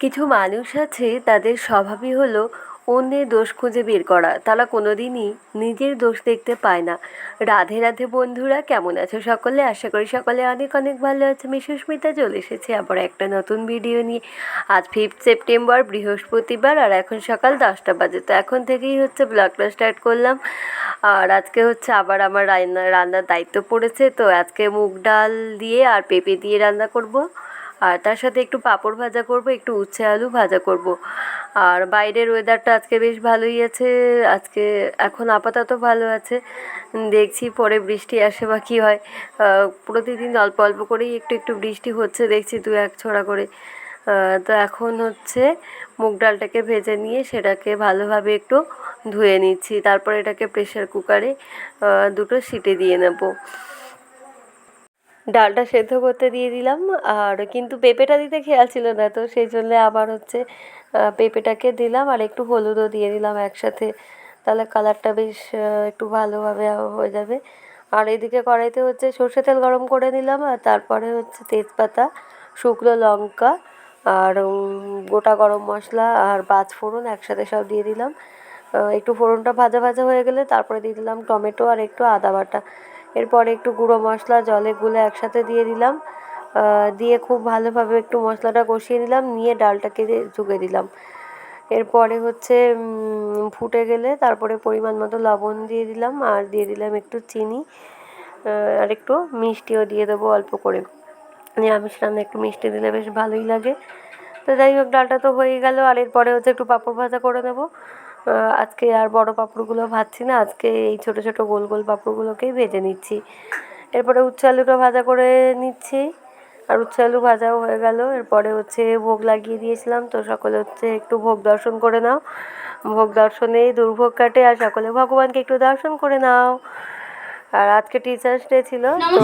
কিছু মানুষ আছে, তাদের স্বভাবই হলো অন্যের দোষ খুঁজে বের করা। তারা কোনো দিনই নিজের দোষ দেখতে পায় না। রাধে রাধে বন্ধুরা, কেমন আছো সকলে? আশা করি সকলে অনেক অনেক ভালো আছে। আমি সুস্মিতা, চলে এসেছি আবার একটা নতুন ভিডিও নিয়ে। আজ ফিফথ সেপ্টেম্বর বৃহস্পতিবার, আর এখন সকাল দশটা বাজে। তো এখন থেকেই হচ্ছে ব্লগটা স্টার্ট করলাম। আর আজকে হচ্ছে আবার আমার রান্না, রান্নার দায়িত্ব পড়েছে। তো আজকে মুগ ডাল দিয়ে আর পেঁপে দিয়ে রান্না করব। আর তার সাথে একটু পাঁপড় ভাজা করব, একটু উচ্ছে আলু ভাজা করব। আর বাইরের ওয়েদারটা আজকে বেশ ভালোই আছে। আজকে এখন আপাতত ভালো আছে। দেখছি পরে বৃষ্টি আসে বা কী হয়। প্রতিদিন অল্প অল্প করেই একটু একটু বৃষ্টি হচ্ছে, দেখছি দু এক ছড়া করে। তো এখন হচ্ছে মুগ ডালটাকে ভেজে নিয়ে সেটাকে ভালোভাবে একটু ধুয়ে নিচ্ছি। তারপর এটাকে প্রেশার কুকারে দুটো সিটি দিয়ে নেব। ডালটা সেদ্ধ করতে দিয়ে দিলাম, আর কিন্তু পেঁপেটা দিতে খেয়াল ছিল না, তো সেই জন্য আবার হচ্ছে পেঁপেটাকে দিলাম আর একটু হলুদও দিয়ে দিলাম একসাথে, তাহলে কালারটা বেশ একটু ভালোভাবে হয়ে যাবে। আর এদিকে কড়াইতে হচ্ছে সর্ষে তেল গরম করে নিলাম, আর তারপরে হচ্ছে তেজপাতা, শুকনো লঙ্কা, আর গোটা গরম মশলা আর পাঁচ ফোড়ন একসাথে সব দিয়ে দিলাম। একটু ফোড়নটা ভাজা ভাজা হয়ে গেলে তারপরে দিয়ে দিলাম টমেটো আর একটু আদা বাটা। এরপরে একটু গুঁড়ো মশলা জলে গুলে একসাথে দিয়ে দিলাম। দিয়ে খুব ভালোভাবে একটু মশলাটা কষিয়ে নিলাম নিয়ে ডালটাকে ঢুকে দিলাম। এরপরে হচ্ছে ফুটে গেলে তারপরে পরিমাণ মতো লবণ দিয়ে দিলাম আর দিয়ে দিলাম একটু চিনি আর একটু মিষ্টিও দিয়ে দেবো অল্প করে। নিরামিষ রান্না একটু মিষ্টি দিলে বেশ ভালোই লাগে। তো যাই হোক ডালটা তো হয়েই গেল আর এরপরে হচ্ছে একটু পাঁপড় ভাজা করে আহ, আজকে আর বড় পাঁপড়গুলো ভাজছি না, আজকে এই ছোট ছোট গোল গোল পাঁপড়গুলোকেই ভেজে নিচ্ছি। এরপরে উচ্ছে আলুটা ভাজা করে নিচ্ছি। আর উচ্ছে আলু ভাজাও হয়ে গেল। এরপরে হচ্ছে ভোগ লাগিয়ে দিয়েছিলাম, তো সকলে হচ্ছে একটু ভোগ দর্শন করে নাও। ভোগ দর্শনে দুর্ভোগ কাটে, আর সকলে ভগবানকে একটু দর্শন করে নাও। আর আজকে টিচার্স ডে ছিল তো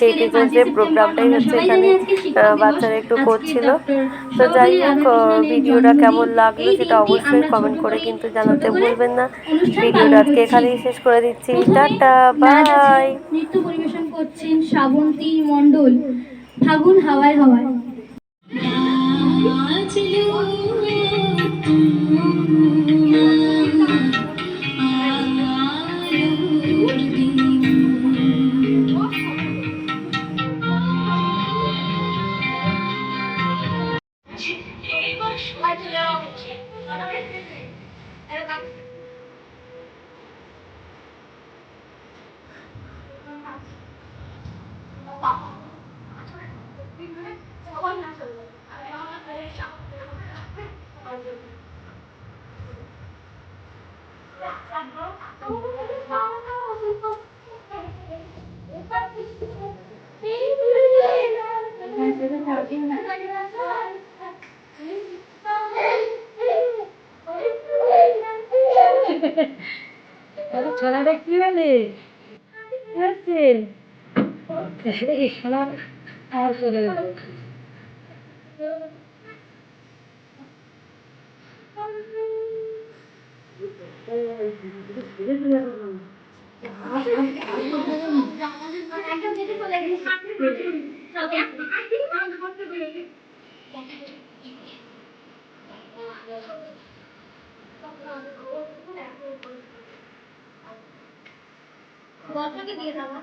সেই টিচার্স ডে প্রোগ্রামটাই হচ্ছে এখানে। বাচ্চারা একটু করছিল তো যাই হোক ভিডিওটা কেমন লাগল সেটা অবশ্যই কমেন্ট করে কিন্তু জানাতে ভুলবেন না। ভিডিওটা আজকে। এখানেই শেষ করে দিচ্ছি। টাটা বাই নৃত্য পরিবেশন করছেন শ্রাবন্তী মণ্ডল। ফাগুন হাওয়ায় হাওয়ায়। I don't know. I don't know. Thank you. আর চলে গেল? বর্ষাকে দিয়ে দাও চোখে চোখে রাখা Golfa gidiyor ama.